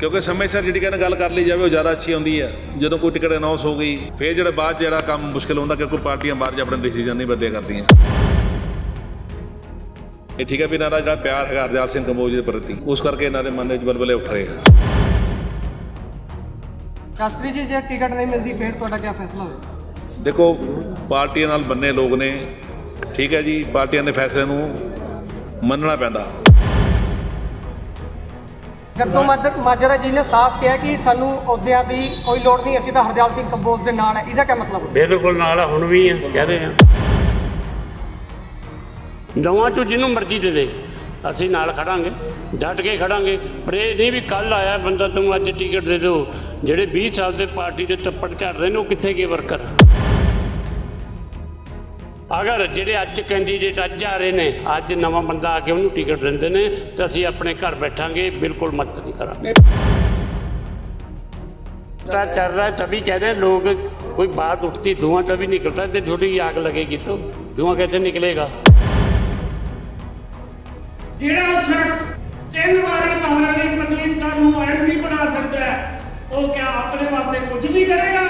ਕਿਉਂਕਿ ਸਮੇਂ ਸਿਰ ਜਿਹੜੀ ਕਹਿੰਦੇ ਗੱਲ ਕਰ ਲਈ ਜਾਵੇ ਉਹ ਜ਼ਿਆਦਾ ਅੱਛੀ ਹੁੰਦੀ ਹੈ ਜਦੋਂ ਕੋਈ ਟਿਕਟ ਅਨਾਉਂਸ ਹੋ ਗਈ ਫਿਰ ਜਿਹੜਾ ਬਾਅਦ ਜਿਹੜਾ ਕੰਮ ਮੁਸ਼ਕਲ ਹੁੰਦਾ ਕਿਉਂਕਿ ਪਾਰਟੀਆਂ ਬਾਹਰ 'ਚ ਆਪਣਾ ਡਿਸੀਜਨ ਨਹੀਂ ਬਦਲਿਆ ਕਰਦੀਆਂ। ਇਹ ਠੀਕ ਹੈ ਵੀ ਇਹਨਾਂ ਦਾ ਜਿਹੜਾ ਪਿਆਰ ਹੈਗਾ ਹਰਦਿਆਲ ਸਿੰਘ ਕੰਬੋਜ ਦੇ ਪ੍ਰਤੀ ਉਸ ਕਰਕੇ ਇਹਨਾਂ ਦੇ ਮਨ ਵਿੱਚ ਬਲਬਲੇ ਉੱਠ ਰਹੇ ਆ। ਸ਼ਾਸਤਰੀ ਜੀ ਜੇ ਟਿਕਟ ਨਹੀਂ ਮਿਲਦੀ ਫਿਰ ਤੁਹਾਡਾ ਕੀ ਫੈਸਲਾ ਹੋਵੇ? ਦੇਖੋ ਪਾਰਟੀਆਂ ਨਾਲ ਬੰਨੇ ਲੋਕ ਨੇ ਠੀਕ ਹੈ ਜੀ ਪਾਰਟੀਆਂ ਦੇ ਫੈਸਲੇ ਨੂੰ ਮੰਨਣਾ ਪੈਂਦਾ। ਜੱਗੋ ਮਾਜਰ- ਮਾਜਰਾ ਜੀ ਨੇ ਸਾਫ਼ ਕਿਹਾ ਕਿ ਸਾਨੂੰ ਅਹੁਦਿਆਂ ਦੀ ਕੋਈ ਲੋੜ ਨਹੀਂ ਅਸੀਂ ਤਾਂ ਹਰਦਿਆਲ ਸਿੰਘ ਕੰਬੋਜ ਦੇ ਨਾਲ ਹੈ ਇਹਦਾ ਕੀ ਮਤਲਬ? ਬਿਲਕੁਲ ਨਾਲ ਆ, ਹੁਣ ਵੀ ਆ ਕਹਿ ਰਹੇ ਆ। ਨਵਾਂ ਤੋਂ ਜਿਹਨੂੰ ਮਰਜ਼ੀ ਦੇ ਦੇ। ਅਸੀਂ ਨਾਲ ਖੜਾਂਗੇ ਡਟ ਕੇ ਖੜਾਂਗੇ। ਪਰ ਇਹ ਨਹੀਂ ਵੀ ਕੱਲ ਆਇਆ ਬੰਦਾ ਤੂੰ ਅੱਜ ਟਿਕਟ ਦੇ ਦਿਓ। ਜਿਹੜੇ 20 ਸਾਲ ਦੇ ਪਾਰਟੀ ਦੇ ਤੱਪੜ ਝੜ ਰਹੇ ਨੇ ਉਹ ਕਿੱਥੇ ਗਏ ਵਰਕਰ ਅਗਰ ਜਿਹੜੇ ਅੱਜ ਕੈਂਡੀਡੇਟ ਅੱਜ ਆ ਰਹੇ ਨੇ ਅੱਜ ਨਵਾਂ ਬੰਦਾ ਆ ਕੇ ਉਹਨੂੰ ਟਿਕਟ ਦਿੰਦੇ ਨੇ ਤਾਂ ਅਸੀਂ ਆਪਣੇ ਘਰ ਬੈਠਾਂਗੇ ਬਿਲਕੁਲ ਮਤ ਨਹੀਂ ਕਰਾਂਗੇ पता चल रहा है तभी कह रहे हैं लोग कोई बात उठती धुआं तभी निकलता है तो थोड़ी आग लगेगी तो धुआं कैसे निकलेगा ਜਿਹੜਾ ਸ਼ਖਸ ਤਿੰਨ ਵਾਰੀ ਮਹਾਰਾਣੀ ਪ੍ਰਨੀਤ ਕੌਰ ਨੂੰ ਐਮਪੀ ਬਣਾ ਸਕਦਾ ਹੈ ਉਹ ਕਿਆ ਆਪਣੇ ਵਾਸਤੇ ਕੁਝ ਨਹੀਂ ਕਰੇਗਾ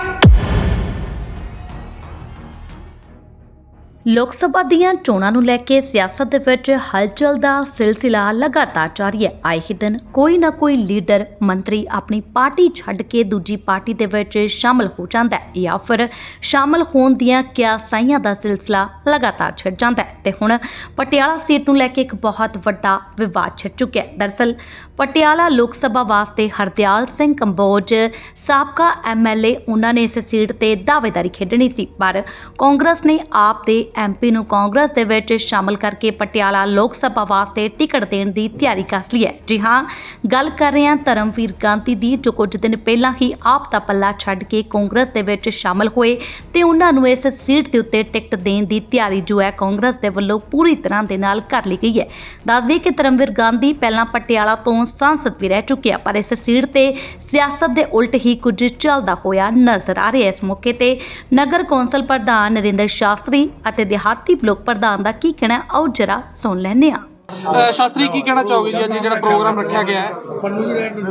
ਲੋਕ ਸਭਾ ਦੀਆਂ ਚੋਣਾਂ ਨੂੰ ਲੈ ਕੇ ਸਿਆਸਤ ਦੇ ਵਿੱਚ ਹਲਚਲ ਦਾ ਸਿਲਸਿਲਾ ਲਗਾਤਾਰ ਜਾਰੀ ਹੈ। ਆਏ ਹੀ ਦਿਨ ਕੋਈ ਨਾ ਕੋਈ ਲੀਡਰ, ਮੰਤਰੀ ਆਪਣੀ ਪਾਰਟੀ ਛੱਡ ਕੇ ਦੂਜੀ ਪਾਰਟੀ ਦੇ ਵਿੱਚ ਸ਼ਾਮਲ ਹੋ ਜਾਂਦਾ ਹੈ। ਜਾਂ ਫਿਰ ਸ਼ਾਮਲ ਹੋਣ ਦੀਆਂ ਕਿਆਸਾਈਆਂ ਦਾ ਸਿਲਸਿਲਾ ਲਗਾਤਾਰ ਛਿੜ ਜਾਂਦਾ ਹੈ ਤੇ ਹੁਣ ਪਟਿਆਲਾ ਸੀਟ ਨੂੰ ਲੈ ਕੇ ਇੱਕ ਬਹੁਤ ਵੱਡਾ ਵਿਵਾਦ ਛਿੜ ਚੁੱਕਿਆ ਹੈ। ਦਰਅਸਲ ਪਟਿਆਲਾ ਲੋਕ ਸਭਾ ਵਾਸਤੇ ਹਰਦਿਆਲ ਸਿੰਘ ਕੰਬੋਜ, ਸਾਬਕਾ ਐਮਐਲਏ ਉਹਨਾਂ ਨੇ ਇਸ ਸੀਟ ਤੇ ਦਾਅਵੇਦਾਰੀ ਖੇਡਣੀ ਸੀ, ਪਰ ਕਾਂਗਰਸ ਨੇ ਆਪ ਦੇ ਐਮਪੀ ਨੂੰ ਕਾਂਗਰਸ ਦੇ ਵਿੱਚ ਸ਼ਾਮਲ ਕਰਕੇ ਪਟਿਆਲਾ ਲੋਕ ਸਭਾ ਵਾਸਤੇ ਟਿਕਟ ਦੇਣ ਦੀ ਤਿਆਰੀ ਕਰ ਲਈ ਹੈ। ਜੀ ਹਾਂ, ਗੱਲ ਕਰ ਰਹੇ ਹਾਂ ਧਰਮਵੀਰ ਗਾਂਧੀ ਦੀ, ਜੋ ਕੁਝ ਦਿਨ ਪਹਿਲਾਂ ਹੀ ਆਪ ਦਾ ਪੱਲਾ ਛੱਡ ਕੇ ਕਾਂਗਰਸ ਦੇ ਵਿੱਚ ਸ਼ਾਮਲ ਹੋਏ ਤੇ ਉਹਨਾਂ ਨੂੰ ਇਸ ਸੀਟ ਦੇ ਉੱਤੇ ਟਿਕਟ ਦੇਣ ਦੀ ਤਿਆਰੀ ਜੋ ਹੈ ਕਾਂਗਰਸ ਦੇ ਵੱਲੋਂ ਪੂਰੀ ਤਰ੍ਹਾਂ ਦੇ ਨਾਲ ਕਰ ਲਈ ਗਈ ਹੈ। ਦੱਸ ਦਈਏ ਕਿ ਧਰਮਵੀਰ ਗਾਂਧੀ ਪਹਿਲਾਂ ਪਟਿਆਲਾ ਤੋਂ ਸੰਸਦ ਵੀ ਰਹਿ ਚੁੱਕਿਆ ਪਰ ਇਸ ਸੀਟ ਤੇ ਸਿਆਸਤ ਦੇ ਉਲਟ ਹੀ ਕੁਝ ਚੱਲਦਾ ਹੋਇਆ ਨਜ਼ਰ ਆ ਰਿਹਾ ਇਸ ਮੌਕੇ ਤੇ ਨਗਰ ਕੌਂਸਲ ਪ੍ਰਧਾਨ ਨਰਿੰਦਰ ਸ਼ਾਸਤਰੀ ਅਤੇ ਦਿਹਾਤੀ ਬਲਾਕ ਪ੍ਰਧਾਨ ਦਾ ਕੀ ਕਹਿਣਾ ਹੈ? ਆਓ ਜਰਾ ਸੁਣ ਲੈਂਦੇ ਅ, ਸ਼ਾਸਤਰੀ ਕੀ ਕਹਿਣਾ ਚਾਹੋਗੇ ਜੀ? ਅੱਜ ਜਿਹੜਾ ਪ੍ਰੋਗਰਾਮ ਰੱਖਿਆ ਗਿਆ ਹੈ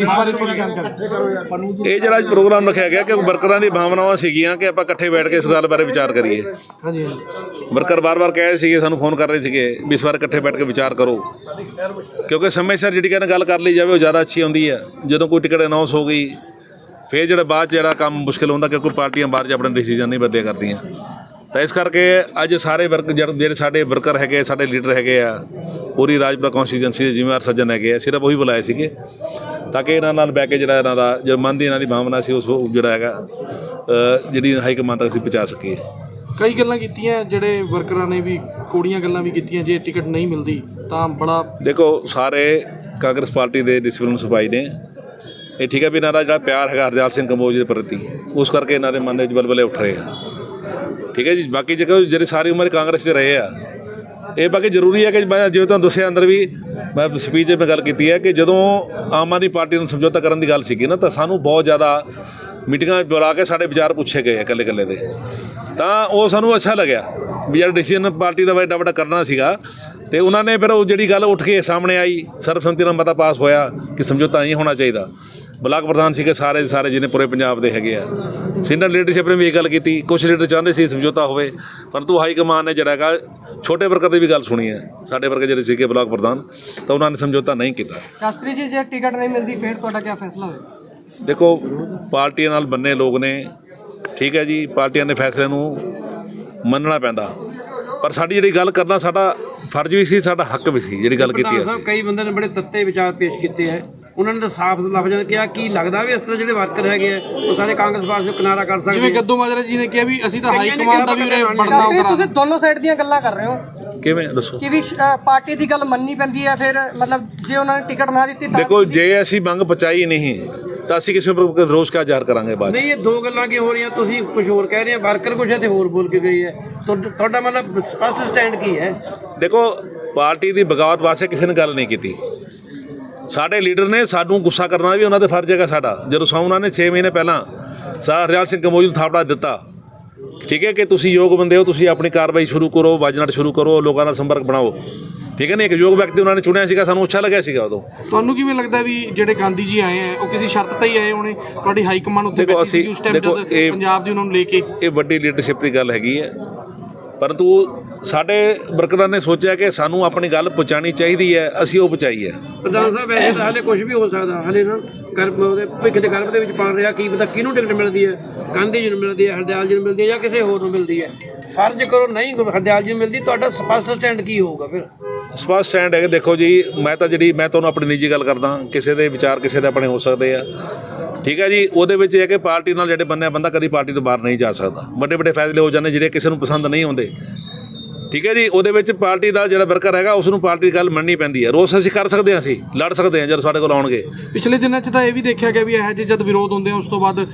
ਇਸ ਬਾਰੇ ਥੋੜੀ ਜਾਣਕਾਰੀ ਇਹ ਜਿਹੜਾ ਅੱਜ ਪ੍ਰੋਗਰਾਮ ਰੱਖਿਆ ਗਿਆ ਕਿ ਵਰਕਰਾਂ ਦੀ ਭਾਵਨਾਵਾਂ ਸੀਗੀਆਂ ਕਿ ਆਪਾਂ ਇਕੱਠੇ ਬੈਠ ਕੇ ਇਸ ਗੱਲ ਬਾਰੇ ਵਿਚਾਰ ਕਰੀਏ। ਹਾਂਜੀ ਵਰਕਰ ਬਾਰ-ਬਾਰ ਕਹਿ ਰਹੇ ਸੀਗੇ ਸਾਨੂੰ ਫੋਨ ਕਰ ਰਹੇ ਸੀਗੇ ਵੀ ਇਸ ਵਾਰ ਇਕੱਠੇ ਬੈਠ ਕੇ ਵਿਚਾਰ ਕਰੋ। ਕਿਉਂਕਿ ਸਮੇਂ ਸਿਰ ਜਿਹੜੀ ਕਹਿੰਦੇ ਗੱਲ ਕਰ ਲਈ ਜਾਵੇ ਉਹ ਜ਼ਿਆਦਾ ਅੱਛੀ ਹੁੰਦੀ ਹੈ। ਜਦੋਂ ਕੋਈ ਟਿਕਟ ਅਨਾਉਂਸ ਹੋ ਗਈ ਫਿਰ ਜਿਹੜਾ ਬਾਅਦ 'ਚ ਜਿਹੜਾ ਕੰਮ ਮੁਸ਼ਕਲ ਹੁੰਦਾ ਕਿਉਂਕਿ ਪਾਰਟੀਆਂ ਬਾਹਰ 'ਚ ਆਪਣਾ ਡਿਸੀਜਨ ਨਹੀਂ ਬਦਲਿਆ ਕਰਦੀਆਂ। ਤਾਂ ਇਸ ਕਰਕੇ ਅੱਜ ਸਾਰੇ ਵਰਕ ਜਿਹੜੇ ਸਾਡੇ ਵਰਕਰ ਹੈਗੇ ਸਾਡੇ ਲੀਡਰ ਹੈਗੇ ਆ ਪੂਰੀ ਰਾਜਪੁਰਾ ਕੌਂਸਟੀਚੁਐਂਸੀ ਦੇ ਜ਼ਿੰਮੇਵਾਰ ਸੱਜਣ ਹੈਗੇ ਆ ਸਿਰਫ ਉਹੀ ਬੁਲਾਏ ਸੀਗੇ ਤਾਂ ਕਿ ਇਹਨਾਂ ਨਾਲ ਬਹਿ ਕੇ ਜਿਹੜਾ ਇਹਨਾਂ ਦਾ ਜੋ ਮਨ ਦੀ ਇਹਨਾਂ ਦੀ ਭਾਵਨਾ ਸੀ ਉਸ ਜਿਹੜਾ ਹੈਗਾ ਜਿਹੜੀ ਹਾਈ ਕਮਾਂਡ ਤੱਕ ਅਸੀਂ ਪਹੁੰਚਾ ਸਕੀਏ। ਕਈ ਗੱਲਾਂ ਕੀਤੀਆਂ ਜਿਹੜੇ ਵਰਕਰਾਂ ਨੇ ਵੀ ਕੋੜੀਆਂ ਗੱਲਾਂ ਵੀ ਕੀਤੀਆਂ ਜੇ ਟਿਕਟ ਨਹੀਂ ਮਿਲਦੀ ਤਾਂ ਬੜਾ ਦੇਖੋ ਸਾਰੇ ਕਾਂਗਰਸ ਪਾਰਟੀ ਦੇ ਡਿਸਪਲਿਨ ਸਿਪਾਹੀ ਨੇ। ਇਹ ਠੀਕ ਹੈ ਵੀ ਇਹਨਾਂ ਦਾ ਜਿਹੜਾ ਪਿਆਰ ਹੈਗਾ ਹਰਦਿਆਲ ਸਿੰਘ ਕੰਬੋਜ ਦੇ ਪ੍ਰਤੀ ਉਸ ਕਰਕੇ ਇਹਨਾਂ ਦੇ ਮਨ ਵਿੱਚ ਬਲਬਲੇ ਉੱਠ ਰਹੇ ਆ। ਠੀਕ ਹੈ ਜੀ? ਬਾਕੀ ਜੇਕਰ ਜਿਹੜੇ ਸਾਰੀ ਉਮਰ ਕਾਂਗਰਸ 'ਚ ਰਹੇ ਆ, ਇਹ ਬਾਕੀ ਜ਼ਰੂਰੀ ਹੈ ਕਿ ਮੈਂ ਜਿਵੇਂ ਤੁਹਾਨੂੰ ਦੱਸਿਆ ਅੰਦਰ ਵੀ, ਮੈਂ ਸਪੀਚ 'ਚ ਮੈਂ ਗੱਲ ਕੀਤੀ ਹੈ ਕਿ ਜਦੋਂ ਆਮ ਆਦਮੀ ਪਾਰਟੀ ਨੂੰ ਸਮਝੌਤਾ ਕਰਨ ਦੀ ਗੱਲ ਸੀਗੀ ਨਾ, ਤਾਂ ਸਾਨੂੰ ਬਹੁਤ ਜ਼ਿਆਦਾ ਮੀਟਿੰਗਾਂ ਬੁਲਾ ਕੇ ਸਾਡੇ ਵਿਚਾਰ ਪੁੱਛੇ ਗਏ ਆ ਇਕੱਲੇ ਇਕੱਲੇ ਦੇ। ਤਾਂ ਉਹ ਸਾਨੂੰ ਅੱਛਾ ਲੱਗਿਆ ਵੀ ਜਿਹੜਾ ਡਿਸੀਜਨ ਪਾਰਟੀ ਦਾ ਵੱਡਾ ਵੱਡਾ ਕਰਨਾ ਸੀਗਾ ਤੇ ਉਹਨਾਂ ਨੇ ਫਿਰ ਉਹ ਜਿਹੜੀ ਗੱਲ ਉੱਠ ਕੇ ਸਾਹਮਣੇ ਆਈ, ਸਰਬਸੰਮਤੀ ਨਾਲ ਮਤਾ ਪਾਸ ਹੋਇਆ ਕਿ ਸਮਝੌਤਾ ਨਹੀਂ ਹੋਣਾ ਚਾਹੀਦਾ। ਬਲਾਕ ਪ੍ਰਧਾਨ ਸੀਗੇ ਸਾਰੇ ਦੇ ਸਾਰੇ ਜਿਹਨੇ ਪੂਰੇ ਪੰਜਾਬ ਦੇ ਹੈਗੇ ਆ। ਸੀਨੀਅਰ ਲੀਡਰਸ਼ਿਪ ਨੇ ਵੀ ਇਹ ਗੱਲ ਕੀਤੀ ਕੁਝ ਲੀਡਰ ਚਾਹੁੰਦੇ ਸੀ ਸਮਝੌਤਾ ਹੋਵੇ ਪਰੰਤੂ ਹਾਈ ਕਮਾਨ ਨੇ ਜਿਹੜਾ ਹੈਗਾ ਛੋਟੇ ਵਰਕਰ ਦੀ ਵੀ ਗੱਲ ਸੁਣੀ ਹੈ। ਸਾਡੇ ਵਰਗੇ ਜਿਹੜੇ ਸੀਗੇ ਬਲਾਕ ਪ੍ਰਧਾਨ ਤਾਂ ਉਹਨਾਂ ਨੇ ਸਮਝੌਤਾ ਨਹੀਂ ਕੀਤਾ। ਸ਼ਾਸਤਰੀ ਜੀ ਜੇ ਟਿਕਟ ਨਹੀਂ ਮਿਲਦੀ ਫਿਰ ਤੁਹਾਡਾ ਕੀ ਫੈਸਲਾ ਹੋਵੇ? ਦੇਖੋ ਪਾਰਟੀਆਂ ਨਾਲ ਬੰਨੇ ਲੋਕ ਨੇ ਠੀਕ ਹੈ ਜੀ ਪਾਰਟੀਆਂ ਦੇ ਫੈਸਲੇ ਨੂੰ ਮੰਨਣਾ ਪੈਂਦਾ। ਪਰ ਸਾਡੀ ਜਿਹੜੀ ਗੱਲ ਕਰਨਾ ਸਾਡਾ ਫਰਜ਼ ਵੀ ਸੀ ਸਾਡਾ ਹੱਕ ਵੀ ਸੀ ਜਿਹੜੀ ਗੱਲ ਕੀਤੀ ਅਸੀਂ। ਕਈ ਬੰਦੇ ਨੇ ਬੜੇ ਤੱਤੇ ਵਿਚਾਰ ਪੇਸ਼ ਕੀਤੇ ਹੈ। ਉਹਨਾਂ ਨੇ ਤਾਂ ਸਾਫ਼ ਲਫ਼ਜ਼ਾਂ ਵਿੱਚ ਕਿਹਾ ਕੀ ਲੱਗਦਾ ਵੀ ਇਸ ਤਰ੍ਹਾਂ ਜਿਹੜੇ ਵਰਕਰ ਹੈਗੇ ਆ ਉਹ ਸਾਰੇ ਕਾਂਗਰਸ ਪਾਰਟੀ ਨੂੰ ਕਿਨਾਰਾ ਕਰ ਸਕਦੇ ਜਿਵੇਂ ਆ? ਗੱਦੂ ਮਾਜਰਾ ਜੀ ਨੇ ਕਿਹਾ ਵੀ ਅਸੀਂ ਤਾਂ ਹਾਈ ਕਮਾਂਡ ਦਾ ਵੀ ਉਰੇ ਬਣਨਾ ਹੋਗਾ ਤੁਸੀਂ ਦੋਨੋਂ ਸਾਈਡ ਦੀਆਂ ਗੱਲਾਂ ਕਰ ਰਹੇ ਹੋ। ਕਿਵੇਂ? ਦੱਸੋ। ਕਿ ਵੀ ਅ, ਪਾਰਟੀ ਦੀ ਗੱਲ ਮੰਨਣੀ ਪੈਂਦੀ ਹੈ ਫਿਰ ਮਤਲਬ ਜੇ ਉਹਨਾਂ ਨੇ ਟਿਕਟ ਨਾ ਦਿੱਤੀ ਤਾਂ ਦੇਖੋ ਜੇ ਅਸੀਂ ਮੰਗ ਪਚਾਈ ਨਹੀਂ ਤਾਂ ਅਸੀਂ ਕਿਸੇ ਉੱਪਰ ਰੋਸ ਕਾ ਜ਼ਾਹਰ ਕਰਾਂਗੇ ਬਾਅਦ 'ਚ। ਨਹੀਂ ਇਹ ਦੋ ਗੱਲਾਂ ਕੀ ਹੋ ਰਹੀਆਂ? ਤੁਸੀਂ ਕੁਝ ਹੋਰ ਕਹਿ ਰਹੇ ਆ ਵਰਕਰ ਕੁਝ ਹੈ ਤੇ ਹੋਰ ਬੋਲ ਕੇ ਗਈ ਹੈ ਤੁਹਾਡਾ ਮਤਲਬ ਸਪਸ਼ਟ ਸਟੈਂਡ ਕੀ ਹੈ? ਦੇਖੋ ਪਾਰਟੀ ਦੀ ਬਗਾਵਤ ਵਾਸਤੇ ਕਿਸੇ ਨੇ ਗੱਲ ਨਹੀਂ ਕੀਤੀ। ਸਾਡੇ ਲੀਡਰ ਨੇ ਸਾਨੂੰ ਗੁੱਸਾ ਕਰਨਾ ਵੀ ਉਹਨਾਂ ਦੇ ਫਰਜ਼ ਹੈਗਾ ਸਾਡਾ। ਜਦੋਂ ਸੌ ਉਹਨਾਂ ਨੇ 6 ਮਹੀਨੇ ਪਹਿਲਾਂ ਸਰ ਹਰਜਾਲ ਸਿੰਘ ਕੰਬੋਜ ਨੂੰ ਥਾਪੜਾ ਦਿੱਤਾ। ਠੀਕ ਹੈ ਕਿ ਤੁਸੀਂ ਯੋਗ ਬੰਦੇ ਹੋ ਤੁਸੀਂ ਆਪਣੀ ਕਾਰਵਾਈ ਸ਼ੁਰੂ ਕਰੋ ਬਾਜਨਾਟ ਸ਼ੁਰੂ ਕਰੋ ਲੋਕਾਂ ਨਾਲ ਸੰਪਰਕ ਬਣਾਓ। ਠੀਕ ਹੈ ਨਾ ਇੱਕ ਯੋਗ ਵਿਅਕਤੀ ਉਹਨਾਂ ਨੇ ਚੁਣਿਆ ਸੀਗਾ ਸਾਨੂੰ ਅੱਛਾ ਲੱਗਿਆ ਸੀਗਾ ਉਦੋਂ। ਤੁਹਾਨੂੰ ਕਿਵੇਂ ਲੱਗਦਾ ਵੀ ਜਿਹੜੇ ਗਾਂਧੀ ਜੀ ਆਏ ਆ ਉਹ ਕਿਸੇ ਸ਼ਰਤ ਤੇ ਹੀ ਆਏ ਹੋਣੇ? ਤੁਹਾਡੀ ਹਾਈ ਕਮਾਂਡ ਦੇਖੋ ਬੈਠੀ ਸੀ ਉਸ ਟਾਈਮ ਜਦ ਪੰਜਾਬ ਦੀ ਉਹਨਾਂ ਨੂੰ ਲੈ ਕੇ। ਇਹ ਵੱਡੀ ਲੀਡਰਸ਼ਿਪ ਦੀ ਗੱਲ ਹੈਗੀ ਹੈ। ਪਰੰਤੂ ਸਾਡੇ ਵਰਕਰਾਂ ਨੇ ਸੋਚਿਆ ਕਿ ਸਾਨੂੰ ਆਪਣੀ ਗੱਲ ਪਹੁੰਚਾਣੀ ਚਾਹੀਦੀ ਹੈ ਅਸੀਂ ਉਹ ਪਹੁੰਚਾਈ ਹੈ ਪ੍ਰਧਾਨ ਸਾਹਿਬ ਵੈਸੇ ਤਾਂ ਹਲੇ ਕੁਝ ਵੀ ਹੋ ਸਕਦਾ। ਹਲੇ ਨਾ ਗਰਭ ਉਹਦੇ ਭਿੱਖ ਦੇ ਗਰਭ ਦੇ ਵਿੱਚ ਪਲ ਰਿਹਾ ਕੀ ਪਤਾ ਕਿਹਨੂੰ ਟਿਕਟ ਮਿਲਦੀ ਹੈ ਗਾਂਧੀ ਜੀ ਨੂੰ ਮਿਲਦੀ ਹੈ ਹਰਦਿਆਲ ਜੀ ਨੂੰ ਮਿਲਦੀ ਹੈ ਜਾਂ ਕਿਸੇ ਹੋਰ ਨੂੰ ਮਿਲਦੀ ਹੈ। ਫਰਜ਼ ਕਰੋ ਨਹੀਂ ਹਰਦਿਆਲ ਜੀ ਨੂੰ ਮਿਲਦੀ ਤੁਹਾਡਾ ਸਪਸ਼ਟ ਸਟੈਂਡ ਕੀ ਹੋਊਗਾ ਫਿਰ? ਸਪਸ਼ਟ ਸਟੈਂਡ ਹੈ ਕਿ ਦੇਖੋ ਜੀ ਮੈਂ ਤਾਂ ਜਿਹੜੀ ਮੈਂ ਤੁਹਾਨੂੰ ਆਪਣੀ ਨਿੱਜੀ ਗੱਲ ਕਰਦਾ ਕਿਸੇ ਦੇ ਵਿਚਾਰ ਕਿਸੇ ਦੇ ਆਪਣੇ ਹੋ ਸਕਦੇ ਆ। ਠੀਕ ਹੈ ਜੀ ਉਹਦੇ ਵਿੱਚ ਇਹ ਹੈ ਕਿ ਪਾਰਟੀ ਨਾਲ ਜਿਹੜੇ ਬੰਨੇ ਬੰਦਾ ਕਦੀ ਪਾਰਟੀ ਤੋਂ ਬਾਹਰ ਨਹੀਂ ਜਾ ਸਕਦਾ। ਵੱਡੇ ਵੱਡੇ ਫੈਸਲੇ ਹੋ ਜਾਂਦੇ ਜਿਹੜੇ ਕਿਸੇ ਨੂੰ ਪਸੰਦ ਨਹੀਂ ਆਉਂਦੇ। ਠੀਕ ਹੈ ਜੀ ਉਹਦੇ ਵਿੱਚ ਪਾਰਟੀ ਦਾ ਜਿਹੜਾ ਵਰਕਰ ਹੈਗਾ ਉਸ ਨੂੰ ਪਾਰਟੀ ਦੀ ਗੱਲ ਮੰਨਣੀ ਪੈਂਦੀ ਹੈ। ਰੋਸ ਅਸੀਂ ਕਰ ਸਕਦੇ ਹਾਂ ਅਸੀਂ ਲੜ ਸਕਦੇ ਹਾਂ ਜਦੋਂ ਸਾਡੇ ਕੋਲ ਆਉਣਗੇ। ਪਿਛਲੇ ਦਿਨਾਂ 'ਚ ਤਾਂ ਇਹ ਵੀ ਦੇਖਿਆ ਗਿਆ ਵੀ ਇਹੋ ਜਿਹੇ ਜਦ ਵਿਰੋਧ ਹੁੰਦੇ ਆ ਉਸ ਤੋਂ ਬਾਅਦ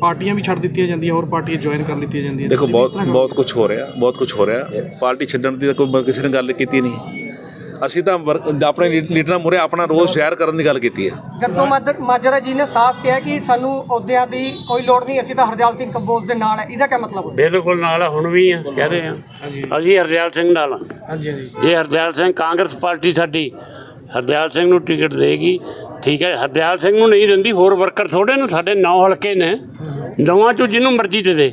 ਪਾਰਟੀਆਂ ਵੀ ਛੱਡ ਦਿੱਤੀਆਂ ਜਾਂਦੀਆਂ ਹੋਰ ਪਾਰਟੀਆਂ ਜੁਆਇਨ ਕਰ ਲਿੱਤੀਆਂ ਜਾਂਦੀਆਂ। ਦੇਖੋ ਬਹੁਤ ਬਹੁਤ ਕੁਝ ਹੋ ਰਿਹਾ ਬਹੁਤ ਕੁਝ ਹੋ ਰਿਹਾ। ਪਾਰਟੀ ਛੱਡਣ ਦੀ ਤਾਂ ਕੋਈ ਕਿਸੇ ਨੇ ਗੱਲ ਕੀਤੀ ਨਹੀਂ। ਅਸੀਂ ਤਾਂ ਆਪਣੇ ਲੀਡਰਾਂ ਮੂਹਰੇ ਆਪਣਾ ਰੋਸ ਸ਼ੇਅਰ ਕਰਨ ਦੀ ਗੱਲ ਕੀਤੀ ਹੈ। ਜੱਗੋ ਮਾਜਰਾ ਮਾਜਰਾ ਜੀ ਨੇ ਸਾਫ਼ ਕਿਹਾ ਕਿ ਸਾਨੂੰ ਅਹੁਦਿਆਂ ਦੀ ਕੋਈ ਲੋੜ ਨਹੀਂ ਅਸੀਂ ਤਾਂ ਹਰਦਿਆਲ ਸਿੰਘ ਕੰਬੋਜ ਦੇ ਨਾਲ ਹੈ। ਇਹਦਾ ਕੀ ਮਤਲਬ ਹੈ ਬਿਲਕੁਲ ਨਾਲ ਆ, ਹੁਣ ਵੀ ਆ ਕਹਿ ਰਹੇ ਆ। ਅਸੀਂ ਹਰਦਿਆਲ ਸਿੰਘ ਨਾਲ ਆ। ਹਾਂਜੀ ਹਾਂਜੀ। ਜੇ ਹਰਦਿਆਲ ਸਿੰਘ ਕਾਂਗਰਸ ਪਾਰਟੀ ਸਾਡੀ ਹਰਦਿਆਲ ਸਿੰਘ ਨੂੰ ਟਿਕਟ ਦੇਗੀ ਠੀਕ ਹੈ। ਹਰਦਿਆਲ ਸਿੰਘ ਨੂੰ ਨਹੀਂ ਦਿੰਦੀ ਹੋਰ ਵਰਕਰ ਥੋੜੇ ਨੇ ਸਾਡੇ ਨੌ ਹਲਕੇ ਨੇ। ਨੌਵਾਂ ਚੋਂ ਜਿਹਨੂੰ ਮਰਜ਼ੀ ਦੇ ਦੇ।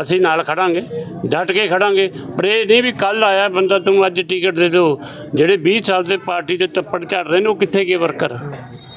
ਅਸੀਂ ਨਾਲ ਖੜਾਂਗੇ ਡਟ ਕੇ ਖੜਾਂਗੇ। ਪਰ ਇਹ ਨਹੀਂ ਵੀ ਕੱਲ ਆਇਆ ਬੰਦਾ ਤੂੰ ਅੱਜ ਟਿਕਟ ਦੇ ਦਿਓ। ਜਿਹੜੇ 20 ਸਾਲ ਦੇ ਪਾਰਟੀ ਦੇ ਤੱਪੜ ਝੜ ਰਹੇ ਨੇ ਉਹ ਕਿੱਥੇ ਗਏ ਵਰਕਰ?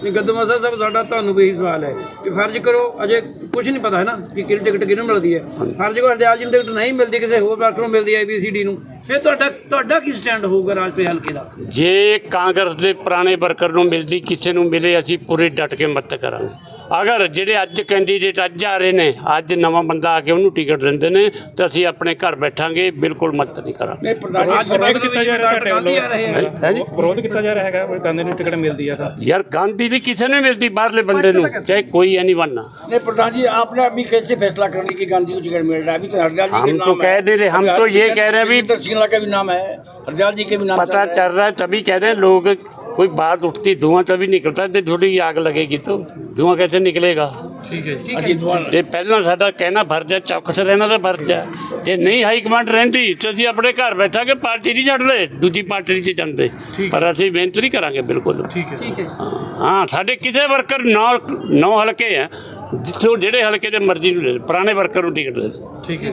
ਨਹੀਂ ਗੱਦਮਾ ਸਾਹਿਬ ਸਾਡਾ ਤੁਹਾਨੂੰ ਵੀ ਇਹੀ ਸਵਾਲ ਹੈ ਕਿ ਫਰਜ਼ ਕਰੋ ਅਜੇ ਕੁਝ ਨਹੀਂ ਪਤਾ ਹੈ ਨਾ ਕਿ ਕਿਹੜੀ ਟਿਕਟ ਕਿਹਨੂੰ ਮਿਲਦੀ ਹੈ। ਫਰਜ਼ ਕਰੋ ਹਰਦਿਆਲ ਜੀ ਨੂੰ ਟਿਕਟ ਨਹੀਂ ਮਿਲਦੀ ਕਿਸੇ ਹੋਰ ਵਰਕਰ ਨੂੰ ਮਿਲਦੀ ਹੈ ABCD ਨੂੰ। ਫਿਰ ਤੁਹਾਡਾ ਤੁਹਾਡਾ ਕੀ ਸਟੈਂਡ ਹੋਊਗਾ ਰਾਜਪੁਰ ਹਲਕੇ ਦਾ? ਜੇ ਕਾਂਗਰਸ ਦੇ ਪੁਰਾਣੇ ਵਰਕਰ ਨੂੰ ਮਿਲਦੀ ਕਿਸੇ ਨੂੰ ਮਿਲੇ ਅਸੀਂ ਪੂਰੇ ਡਟ ਕੇ ਮਦਦ ਕਰਾਂਗੇ। ਅਗਰ ਜਿਹੜੇ ਅੱਜ ਕੈਂਡੀਡੇਟ ਅੱਜ ਆ ਰਹੇ ਨੇ ਅੱਜ ਨਵਾਂ ਬੰਦਾ ਆ ਕੇ ਉਹਨੂੰ ਟਿਕਟ ਦਿੰਦੇ ਨੇ ਤਾਂ ਅਸੀਂ ਆਪਣੇ ਘਰ ਬੈਠਾਂਗੇ ਬਿਲਕੁਲ ਮਦਦ ਨਹੀਂ ਕਰਾਂਗੇ ਅੱਜ ਵਿਰੋਧ ਕੀਤਾ ਜਾ ਰਿਹਾ ਗਾਂਧੀ ਆ ਰਹੇ ਹੈ ਹੈ ਜੀ ਵਿਰੋਧ ਕੀਤਾ ਜਾ ਰਿਹਾ ਹੈਗਾ ਕੋਈ ਗਾਂਧੀ ਨੂੰ ਟਿਕਟ ਮਿਲਦੀ ਆ ਤਾਂ ਯਾਰ ਗਾਂਧੀ ਦੀ ਕਿਸੇ ਨੂੰ ਮਿਲਦੀ ਬਾਹਰਲੇ ਬੰਦੇ ਨੂੰ ਚਾਹੇ ਕੋਈ ਐਨੀ ਬਣਨਾ नहीं प्रधान जी आपने अभी कैसे फैसला कर लिया कि गांधी को टिकट मिल रहा है अभी तो हरदयाल जी के हम नाम तो है। कह नहीं रहे, हम तो ये कह रहे हैं भी- वीरेंद्र सिंगला का भी नाम है हरदयाल जी के भी नाम पता चल चल रहा है तभी कह रहे हैं लोग कोई बात उठती धुआं तभी निकलता है थोड़ी आग लगेगी तो धुआं कैसे निकलेगा ਠੀਕ ਹੈ ਜੀ रहा है अजीत वाल ਤੇ ਪਹਿਲਾਂ ਸਾਡਾ ਕਹਿਣਾ ਫਰਜ਼ ਹੈ ਚੌਕਸ ਰਹਿਣਾ ਤਾਂ ਫਰਜ਼ ਹੈ ਜੇ ਨਹੀਂ ਹਾਈ ਕਮਾਂਡ ਰਹਿੰਦੀ ਤੇ ਅਸੀਂ ਆਪਣੇ ਘਰ ਬੈਠਾਂਗੇ ਪਾਰਟੀ ਨਹੀਂ ਛੱਡਦੇ ਦੂਜੀ ਪਾਰਟੀ 'ਚ ਜਾਂਦੇ ਪਰ ਅਸੀਂ ਮਿਹਨਤ ਨਹੀਂ ਕਰਾਂਗੇ ਬਿਲਕੁਲ ਠੀਕ ਹੈ ਠੀਕ ਹੈ ਹਾਂ ਸਾਡੇ ਕਿਸੇ ਵਰਕਰ ਨੌ ਨੌ ਹਲਕੇ ਆ ਜਿੱਥੋਂ ਜਿਹੜੇ ਹਲਕੇ ਦੇ ਮਰਜ਼ੀ ਨੂੰ ਲੈ ਲਓ, ਪੁਰਾਣੇ ਵਰਕਰ ਨੂੰ ਟਿਕਟ ਦੇ ਦਿਓ। ਠੀਕ ਹੈ